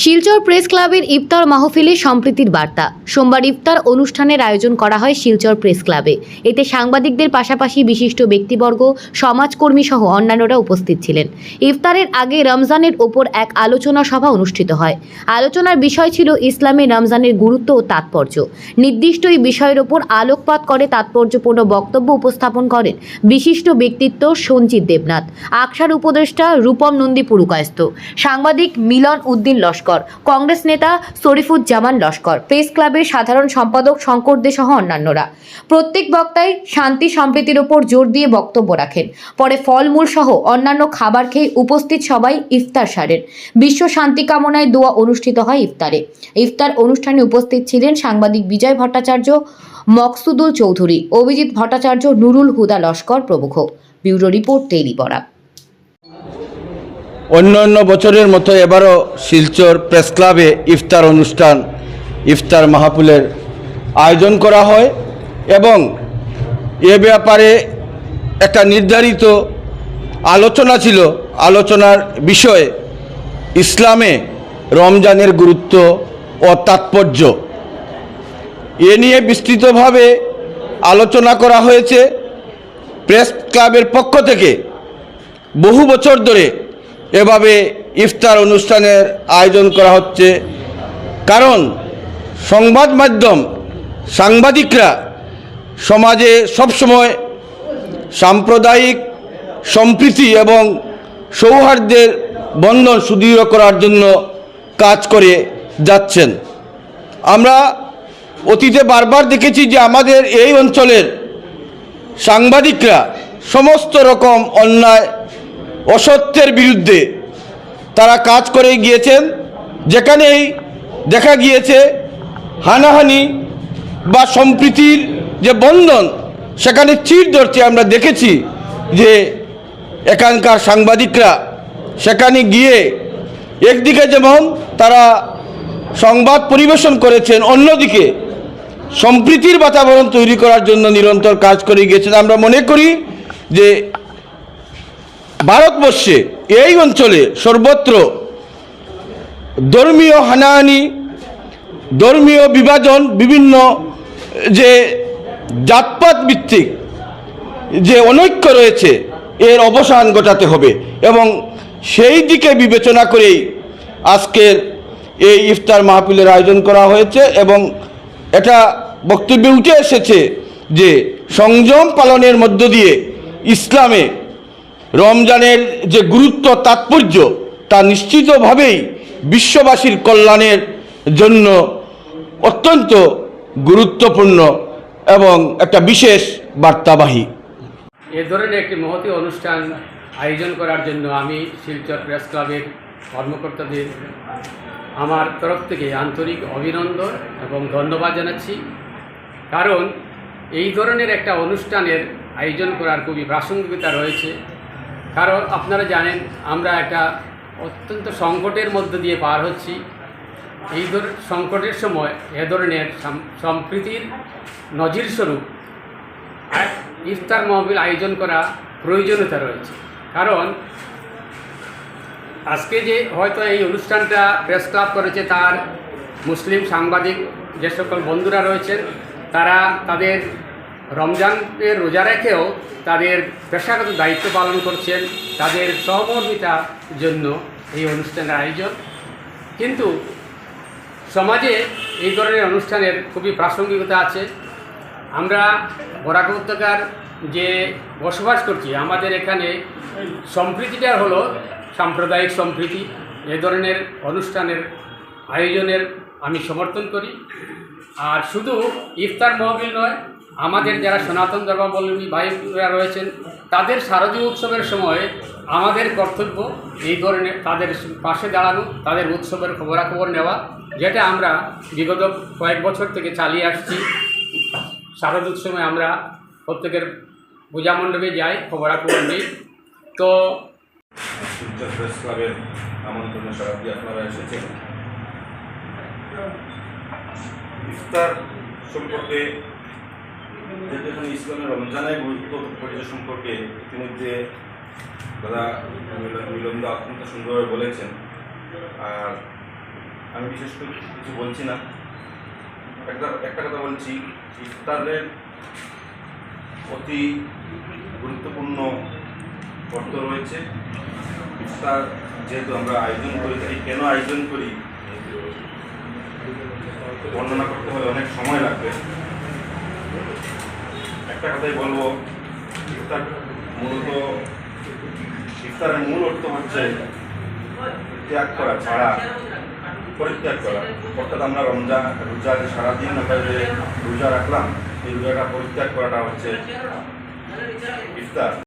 Silchar press ক্লাবের ইফতার মাহফিলে সম্প্রীতির বার্তা। সোমবার ইফতার অনুষ্ঠানের আয়োজন করা হয় শিলচর প্রেস ক্লাবে। এতে সাংবাদিকদের পাশাপাশি বিশিষ্ট ব্যক্তিবর্গ, সমাজকর্মী সহ অন্যান্যরা উপস্থিত ছিলেন। ইফতারের আগে রমজানের ওপর এক আলোচনা সভা অনুষ্ঠিত হয়। আলোচনার বিষয় ছিল ইসলামে রমজানের গুরুত্ব ও তাৎপর্য। নির্দিষ্ট এই বিষয়ের ওপর আলোকপাত করে তাৎপর্যপূর্ণ বক্তব্য উপস্থাপন করেন বিশিষ্ট ব্যক্তিত্ব সঞ্জিত দেবনাথ। আকসার উপদেষ্টা রূপম নন্দী পুরকায়স্ত সাংবাদিক মিলন উদ্দিন লস্কর। কংগ্রেস নেতা শরীফুজ্জামান লস্কর। প্রেস ক্লাবের সাধারণ সম্পাদক শঙ্কর দে সহ অন্যান্যরা। প্রত্যেক বক্তাই শান্তি সম্প্রীতির ওপর জোর দিয়ে বক্তব্য রাখেন। পরে ফলমূল সহ অন্যান্য খাবার খেয়ে উপস্থিত সবাই ইফতার সারেন। বিশ্ব শান্তি কামনায় দোয়া অনুষ্ঠিত হয় ইফতারে। ইফতার অনুষ্ঠানে উপস্থিত ছিলেন সাংবাদিক বিজয় ভট্টাচার্য, মকসুদুল চৌধুরী, অভিজিৎ ভট্টাচার্য, নুরুল হুদা লস্কর প্রমুখ। ব্যুরো রিপোর্ট টেলি পড়া অন্য অন্য বছরের মতো এবারও শিলচর প্রেস ক্লাবে ইফতার অনুষ্ঠান, ইফতার মাহফিলের আয়োজন করা হয় এবং এ ব্যাপারে একটা নির্ধারিত আলোচনা ছিল। আলোচনার বিষয়ে ইসলামে রমজানের গুরুত্ব ও তাৎপর্য এ নিয়ে বিস্তৃতভাবে আলোচনা করা হয়েছে। প্রেস ক্লাবের পক্ষ থেকে বহু বছর ধরে এভাবে ইফতার অনুষ্ঠানের আয়োজন করা হচ্ছে। কারণ সংবাদ মাধ্যম, সাংবাদিকরা সমাজে সবসময় সাম্প্রদায়িক সম্প্রীতি এবং সৌহার্দ্যের বন্ধন সুদৃঢ় করার জন্য কাজ করে যাচ্ছেন। আমরা অতীতে বারবার দেখেছি যে আমাদের এই অঞ্চলের সাংবাদিকরা সমস্ত রকম অন্যায় অসত্যের বিরুদ্ধে তারা কাজ করে গিয়েছেন, যেখানেই দেখা গিয়েছে হানাহানি বা সম্প্রীতির যে বন্ধন, সেখানে চির ধরছে আমরা দেখেছি যে এখানকার সাংবাদিকরা সেখানে গিয়ে একদিকে যেমন তারা সংবাদ পরিবেশন করেছেন, অন্যদিকে সম্প্রীতির বাতাবরণ তৈরি করার জন্য নিরন্তর কাজ করে গিয়েছেন। আমরা মনে করি যে ভারতবর্ষে এই অঞ্চলে সর্বত্র ধর্মীয় হানাহানি, ধর্মীয় বিভাজন, বিভিন্ন যে জাতপাত ভিত্তিক যে অনৈক্য রয়েছে, এর অবসান ঘটাতে হবে এবং সেই দিকে বিবেচনা করেই আজকের এই ইফতার মাহফিলের আয়োজন করা হয়েছে এবং এটা বক্তব্যে উঠে এসেছে যে সংযম পালনের মধ্য দিয়ে ইসলামে রমজানের যে গুরুত্ব, তাৎপর্য, তা নিশ্চিতভাবেই বিশ্ববাসীর কল্যাণের জন্য অত্যন্ত গুরুত্বপূর্ণ এবং একটা বিশেষ বার্তাবাহী। এ ধরনের একটি মহতী অনুষ্ঠান আয়োজন করার জন্য আমি শিলচর প্রেস ক্লাবের কর্মকর্তাদের আমার তরফ থেকে আন্তরিক অভিনন্দন এবং ধন্যবাদ জানাচ্ছি। কারণ এই ধরনের একটা অনুষ্ঠানের আয়োজন করার খুবই প্রাসঙ্গিকতা রয়েছে। কারণ আপনারা জানেন, আমরা একটা অত্যন্ত সংকটের মধ্য দিয়ে পার হচ্ছি। এই ধর, সংকটের সময় এ ধরনের সাম- সম্প্রীতির নজির স্বরূপ ইফতার মহবিল আয়োজন করা প্রয়োজনীয়তা রয়েছে। কারণ আজকে যে হয়তো এই অনুষ্ঠানটা প্রেস ক্লাব করেছে তার মুসলিম সাংবাদিক যে সকল বন্ধুরা রয়েছেন, তারা তাদের রমজানের রোজা রেখেও তাদের পেশাগত দায়িত্ব পালন করছেন, তাদের সহমর্মিতার জন্য এই অনুষ্ঠানের আয়োজন। কিন্তু সমাজে এই ধরনের অনুষ্ঠানের খুবই প্রাসঙ্গিকতা আছে। আমরা বরাক উপত্যকার যে বসবাস করছি, আমাদের এখানে সম্প্রীতিটা হলো সাম্প্রদায়িক সম্প্রীতি। এ ধরনের অনুষ্ঠানের আয়োজনের আমি সমর্থন করি। আর শুধু ইফতার মহবিল নয় আমাদের যারা সনাতন ধর্মাবলম্বী ভাইরা রয়েছেন তাদের শারদীয় উৎসবের সময় আমাদের কর্তব্য এই ধরনের তাদের পাশে দাঁড়ানো তাদের উৎসবের খবরাখবর নেওয়া যেটা আমরা বিগত কয়েক বছর থেকে চালিয়ে আসছি। শারদ উৎসবে আমরা প্রত্যেকের পূজা মণ্ডপে যাই খবরাখবর নিই। তো প্রেস ক্লাবের আমন্ত্রণে সারা দিয়ে আপনারা এসেছেন? ইফতার সম্পর্কে যেহেতু ইসলামের রমজানের গুরুত্ব পরিচয় সম্পর্কে ইতিমধ্যে দাদা মিলন- মিলনদা অত্যন্ত সুন্দরভাবে বলেছেন। আর আমি বিশেষ করে কিছু বলছি না। একটা একটা কথা বলছি, ইফতারের অতি গুরুত্বপূর্ণ অর্থ রয়েছে। ইফতার যেহেতু আমরা আয়োজন করে থাকি কেন আয়োজন করি? বর্ণনা করতে হলে অনেক সময় লাগবে। একটা কথাই বলব, ইফতার মূলত, ইফতারের মূল অর্থ হচ্ছে ত্যাগ করা, ছাড়া, পরিত্যাগ করা। অর্থাৎ আমরা রমজান, রোজা যে সারাদিন আমরা যে রোজা রাখলাম, এই রোজাটা পরিত্যাগ করাটা হচ্ছে ইফতার।